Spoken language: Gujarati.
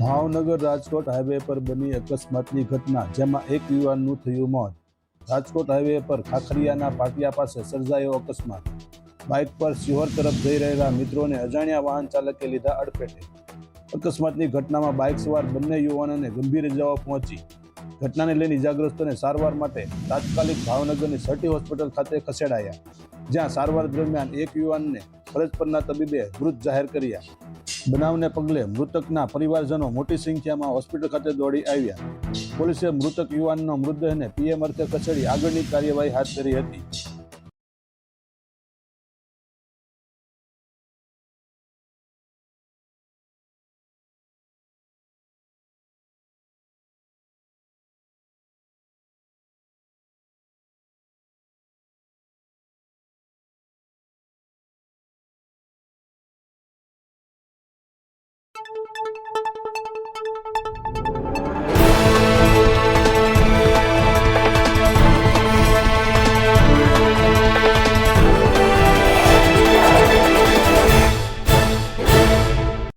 ભાવનગર રાજકોટ હાઈવે પર બની અકસ્માતની ઘટના, જેમાં એક યુવાનનું થયું મોત. રાજકોટ હાઈવે પર ખાખરિયાના પાટિયા પાસે સર્જાયો અકસ્માત. બાઇક પર સિહોર તરફ જઈ રહેલા મિત્રોને અજાણ્યા વાહન ચાલકે લીધા અડફેટે. અકસ્માતની ઘટનામાં બાઇક સવાર બંને યુવાનોને ગંભીર ઇજાઓ પહોંચી. ઘટનાને લઈને ઇજાગ્રસ્તોને સારવાર માટે તાત્કાલિક ભાવનગરની સર્ટી હોસ્પિટલ ખાતે ખસેડાયા, જ્યાં સારવાર દરમિયાન એક યુવાનને ફરજ પરના તબીબે મૃત જાહેર કર્યા. બનાવને પગલે મૃતકના પરિવારજનો મોટી સંખ્યામાં હોસ્પિટલ ખાતે દોડી આવ્યા. પોલીસે મૃતક યુવાનનો મૃતદેહને પીએમ અર્થે કચેરી આગળની કાર્યવાહી હાથ ધરી હતી.